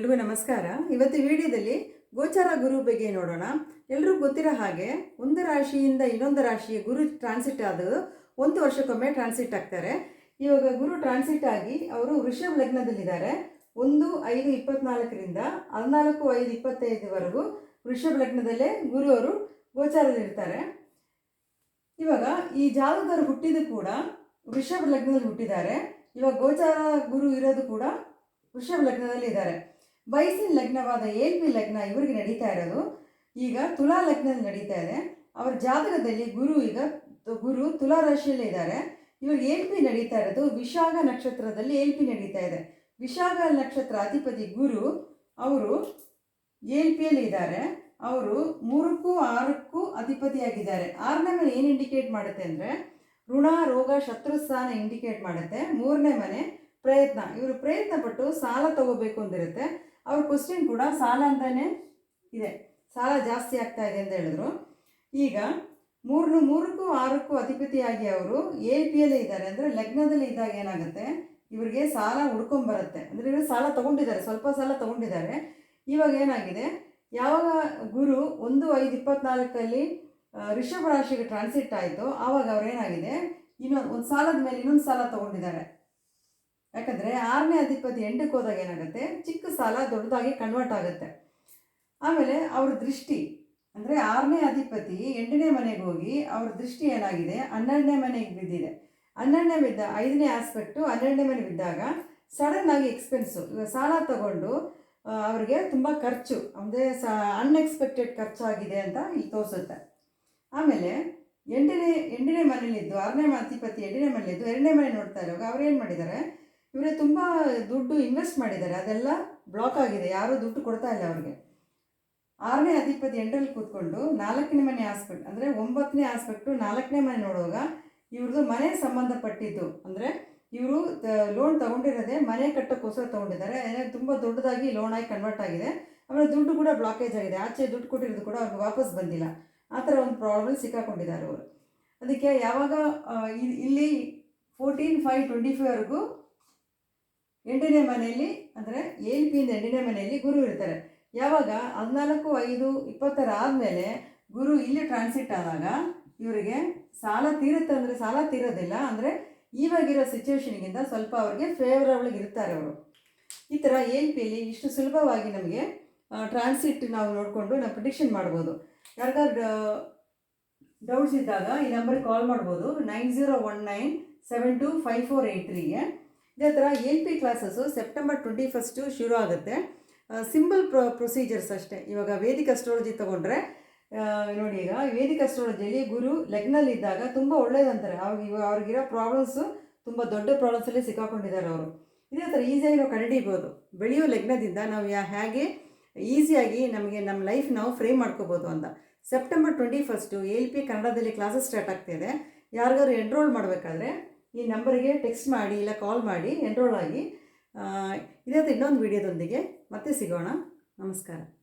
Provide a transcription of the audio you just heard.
ಎಲ್ರಿಗೂ ನಮಸ್ಕಾರ. ಇವತ್ತು ವಿಡಿಯೋದಲ್ಲಿ ಗೋಚಾರ ಗುರು ಬಗ್ಗೆ ನೋಡೋಣ. ಎಲ್ಲರೂ ಗೊತ್ತಿರೋ ಹಾಗೆ ಒಂದು ರಾಶಿಯಿಂದ ಇನ್ನೊಂದು ರಾಶಿಯ ಗುರು ಟ್ರಾನ್ಸಿಟ್ ಆದ ಒಂದು ವರ್ಷಕ್ಕೊಮ್ಮೆ ಟ್ರಾನ್ಸಿಟ್ ಆಗ್ತಾರೆ. ಇವಾಗ ಗುರು ಟ್ರಾನ್ಸಿಟ್ ಆಗಿ ಅವರು ವೃಷಭ ಲಗ್ನದಲ್ಲಿದ್ದಾರೆ. ಒಂದು, ಐದು, ಇಪ್ಪತ್ನಾಲ್ಕರಿಂದ ಹದಿನಾಲ್ಕು, ಐದು ಇಪ್ಪತ್ತೈದುವರೆಗೂ ವೃಷಭ ಲಗ್ನದಲ್ಲೇ ಗುರು ಅವರು ಗೋಚಾರದಲ್ಲಿರ್ತಾರೆ. ಇವಾಗ ಈ ಜಾತಕದವರು ಹುಟ್ಟಿದ್ದು ಕೂಡ ವೃಷಭ ಲಗ್ನದಲ್ಲಿ ಹುಟ್ಟಿದ್ದಾರೆ. ಇವಾಗ ಗೋಚಾರ ಗುರು ಇರೋದು ಕೂಡ ವೃಷಭ ಲಗ್ನದಲ್ಲಿ ಇದ್ದಾರೆ ವಯಸ್ಸಿನ ಲಗ್ನವಾದ ಏಲ್ ಪಿ ಲಗ್ನ ಇವರಿಗೆ ನಡೀತಾ ಇರೋದು. ಈಗ ತುಲಾ ಲಗ್ನದಲ್ಲಿ ನಡೀತಾ ಇದೆ. ಅವರ ಜಾತಕದಲ್ಲಿ ಗುರು ಈಗ, ಗುರು ತುಲಾ ರಾಶಿಯಲ್ಲೇ ಇದ್ದಾರೆ. ಇವರು ಏಲ್ ಪಿ ನಡೀತಾ ಇರೋದು ವಿಶಾಖ ನಕ್ಷತ್ರದಲ್ಲಿ ಏಲ್ ಪಿ ನಡೀತಾ ಇದೆ. ವಿಶಾಖ ನಕ್ಷತ್ರ ಅಧಿಪತಿ ಗುರು, ಅವರು ಏಲ್ ಪಿಯಲ್ಲಿ ಇದ್ದಾರೆ. ಅವರು ಮೂರಕ್ಕೂ ಆರಕ್ಕೂ ಅಧಿಪತಿಯಾಗಿದ್ದಾರೆ. ಆರನೇ ಮನೆ ಏನು ಇಂಡಿಕೇಟ್ ಮಾಡುತ್ತೆ ಅಂದರೆ, ಋಣ, ರೋಗ ಶತ್ರುಸ್ಥಾನ ಇಂಡಿಕೇಟ್ ಮಾಡುತ್ತೆ. ಮೂರನೇ ಮನೆ ಪ್ರಯತ್ನ. ಇವರು ಪ್ರಯತ್ನ ಪಟ್ಟು ಸಾಲ ತಗೋಬೇಕು ಅಂದಿರುತ್ತೆ. ಅವ್ರ ಕ್ವಶನ್ ಕೂಡ ಸಾಲ ಅಂತಲೇ ಇದೆ. ಸಾಲ ಜಾಸ್ತಿ ಆಗ್ತಾ ಇದೆ ಅಂತ ಹೇಳಿದ್ರು. ಈಗ ಮೂರು ಮೂರಕ್ಕೂ ಆರಕ್ಕೂ ಅಧಿಪತಿಯಾಗಿ ಅವರು ಎ ಎಲ್ ಇದ್ದಾರೆ. ಅಂದರೆ ಲಗ್ನದಲ್ಲಿ ಇದ್ದಾಗ ಏನಾಗುತ್ತೆ? ಇವರಿಗೆ ಸಾಲ ಹುಡ್ಕೊಂಬರುತ್ತೆ. ಅಂದರೆ ಇವರು ಸಾಲ ತಗೊಂಡಿದ್ದಾರೆ. ಸ್ವಲ್ಪ ಸಾಲ ತಗೊಂಡಿದ್ದಾರೆ. ಇವಾಗ ಏನಾಗಿದೆ? ಯಾವಾಗ ಗುರು ಒಂದು ಐದು ಇಪ್ಪತ್ನಾಲ್ಕಲ್ಲಿ ಋಷಭ ರಾಶಿಗೆ ಟ್ರಾನ್ಸಿಟ್ ಆಯಿತು, ಆವಾಗ ಅವ್ರೇನಾಗಿದೆ ಇನ್ನೊಂದು, ಒಂದು ಸಾಲದ ಮೇಲೆ ಇನ್ನೊಂದು ಸಾಲ ತಗೊಂಡಿದ್ದಾರೆ. ಯಾಕಂದರೆ ಆರನೇ ಅಧಿಪತಿ ಎಂಟಕ್ಕೆ ಹೋದಾಗ ಏನಾಗುತ್ತೆ? ಚಿಕ್ಕ ಸಾಲ ದೊಡ್ಡದಾಗಿ ಕನ್ವರ್ಟ್ ಆಗುತ್ತೆ. ಆಮೇಲೆ ಅವ್ರ ದೃಷ್ಟಿ, ಅಂದರೆ ಆರನೇ ಅಧಿಪತಿ ಎಂಟನೇ ಮನೆಗೆ ಹೋಗಿ ಅವ್ರ ದೃಷ್ಟಿ ಏನಾಗಿದೆ? ಹನ್ನೆರಡನೇ ಮನೆಗೆ ಬಿದ್ದಿದೆ. ಹನ್ನೆರಡನೇ ಬಿದ್ದ ಐದನೇ ಆಸ್ಪೆಕ್ಟು ಹನ್ನೆರಡನೇ ಮನೆ ಬಿದ್ದಾಗ ಸಡನ್ ಆಗಿ ಎಕ್ಸ್ಪೆನ್ಸು ಇವಾಗ ಸಾಲ ತಗೊಂಡು ಅವರಿಗೆ ಅವ್ರಿಗೆ ತುಂಬ ಖರ್ಚು, ಅಂದರೆ ಸ ಅನ್ಎಕ್ಸ್ಪೆಕ್ಟೆಡ್ ಖರ್ಚಾಗಿದೆ ಅಂತ ಇಲ್ಲಿ ತೋರಿಸುತ್ತೆ. ಆಮೇಲೆ ಎಂಟನೇ ಎಂಟನೇ ಮನೇಲಿದ್ದು ಆರನೇ ಅಧಿಪತಿ ಎಂಟನೇ ಮನೇಲಿದ್ದು ಎರಡನೇ ಮನೆ ನೋಡ್ತಾ ಇರುವಾಗ ಅವ್ರು ಏನು ಮಾಡಿದ್ದಾರೆ? ಇವರೇ ತುಂಬ ದುಡ್ಡು ಇನ್ವೆಸ್ಟ್ ಮಾಡಿದ್ದಾರೆ. ಅದೆಲ್ಲ ಬ್ಲಾಕ್ ಆಗಿದೆ. ಯಾರೂ ದುಡ್ಡು ಕೊಡ್ತಾ ಇಲ್ಲ ಅವ್ರಿಗೆ. ಆರನೇ ಅಧಿಪತಿ ಎಂಟರಲ್ಲಿ ಕೂತ್ಕೊಂಡು ನಾಲ್ಕನೇ ಮನೆ ಆಸ್ಪೆಕ್ಟ್ ಅಂದರೆ ಒಂಬತ್ತನೇ ಆಸ್ಪೆಕ್ಟು ನಾಲ್ಕನೇ ಮನೆ ನೋಡುವಾಗ ಇವ್ರದ್ದು ಮನೆ ಸಂಬಂಧಪಟ್ಟಿದ್ದು. ಅಂದರೆ ಇವರು ಲೋನ್ ತಗೊಂಡಿರೋದೇ ಮನೆ ಕಟ್ಟೋಕ್ಕೋಸ್ಕರ ತಗೊಂಡಿದ್ದಾರೆ. ತುಂಬ ದೊಡ್ಡದಾಗಿ ಲೋನ್ ಆಗಿ ಕನ್ವರ್ಟ್ ಆಗಿದೆ. ಆಮೇಲೆ ದುಡ್ಡು ಕೂಡ ಬ್ಲಾಕೇಜ್ ಆಗಿದೆ. ಆಚೆ ದುಡ್ಡು ಕೊಟ್ಟಿರೋದು ಕೂಡ ಅವ್ರಿಗೆ ವಾಪಸ್ ಬಂದಿಲ್ಲ. ಆ ಥರ ಒಂದು ಪ್ರಾಬ್ಲಮ್ ಸಿಕ್ಕಾಕೊಂಡಿದ್ದಾರೆ ಅವರು. ಅದಕ್ಕೆ ಯಾವಾಗ ಇಲ್ಲಿ ಫೋರ್ಟೀನ್ ಫೈವ್ ಟ್ವೆಂಟಿ ಫೈವ್ವರೆಗೂ ಎಂಟನೇ ಮನೆಯಲ್ಲಿ ಅಂದರೆ ಏಳು ಪಿಯಿಂದ ಎಂಟನೇ ಮನೆಯಲ್ಲಿ ಗುರು ಇರ್ತಾರೆ. ಯಾವಾಗ ಹದಿನಾಲ್ಕು, ಐದು, ಇಪ್ಪತ್ತರ ಆದಮೇಲೆ ಗುರು ಇಲ್ಲಿ ಟ್ರಾನ್ಸಿಟ್ ಆದಾಗ ಇವರಿಗೆ ಸಾಲ ತೀರುತ್ತೆ ಅಂದರೆ ಸಾಲ ತೀರೋದಿಲ್ಲ ಅಂದರೆ ಇವಾಗಿರೋ ಸಿಚುವೇಷನ್ಗಿಂತ ಸ್ವಲ್ಪ ಅವ್ರಿಗೆ ಫೇವರಬಲ್ ಇರ್ತಾರೆ ಅವರು. ಈ ಥರ ಎಲ್ ಪಿಲಿ ಇಷ್ಟು ಸುಲಭವಾಗಿ ನಮಗೆ ಟ್ರಾನ್ಸಿಟ್ ನಾವು ನೋಡಿಕೊಂಡು ನಾವು ಪ್ರಿಡಿಕ್ಷನ್ ಮಾಡ್ಬೋದು. ಯಾರಿಗಾದ್ರು ಡೌಟ್ಸ್ ಇದ್ದಾಗ ಈ ನಂಬರ್ಗೆ ಕಾಲ್ ಮಾಡ್ಬೋದು. Nine zero one nine seven two five four eight ತ್ರೀಗೆ. ಇದೇ ಥರ L P classes September twenty first ಶುರು ಆಗುತ್ತೆ. ಸಿಂಪಲ್ ಪ್ರೊ, ಪ್ರೊಸೀಜರ್ಸ್ ಅಷ್ಟೇ. ಇವಾಗ ವೇದಿಕ ಅಸ್ಟ್ರಾಲಜಿ ತೊಗೊಂಡ್ರೆ ನೋಡಿ ಈಗ ವೇದಿಕ ಅಸ್ಟ್ರಾಲಜಿಯಲ್ಲಿ ಗುರು ಲಗ್ನಲ್ಲಿದ್ದಾಗ ತುಂಬ ಒಳ್ಳೇದಂತಾರೆ. ಅವ್ರಿಗೆ ಅವ್ರಿಗಿರೋ ಪ್ರಾಬ್ಲಮ್ಸು ತುಂಬ ದೊಡ್ಡ ಪ್ರಾಬ್ಲಮ್ಸಲ್ಲಿ ಸಿಕ್ಕಾಕೊಂಡಿದ್ದಾರೆ ಅವರು. ಇದೇ ಥರ ಈಸಿಯಾಗಿ ನಾವು ಕಂಡುಹಿಡಿಬೋದು. ಬೆಳೆಯೋ ಲಗ್ನದಿಂದ ನಾವು ಯಾ, ಹೇಗೆ ಈಸಿಯಾಗಿ ನಮಗೆ ನಮ್ಮ ಲೈಫ್ ನಾವು ಫ್ರೇಮ್ ಮಾಡ್ಕೋಬೋದು ಅಂತ. September twenty first L P ಕನ್ನಡದಲ್ಲಿ ಕ್ಲಾಸಸ್ ಸ್ಟಾರ್ಟ್ ಆಗ್ತಿದೆ ಯಾರಿಗಾದ್ರು ಎನ್ರೋಲ್ ಮಾಡಬೇಕಾದ್ರೆ ಈ ನಂಬರಿಗೆ ಟೆಕ್ಸ್ಟ್ ಮಾಡಿ ಇಲ್ಲ ಕಾಲ್ ಮಾಡಿ ಎನ್ರೋಲ್ ಆಗಿ. ಇದೇ ಇನ್ನೊಂದು ವಿಡಿಯೋದೊಂದಿಗೆ ಮತ್ತೆ ಸಿಗೋಣ. ನಮಸ್ಕಾರ.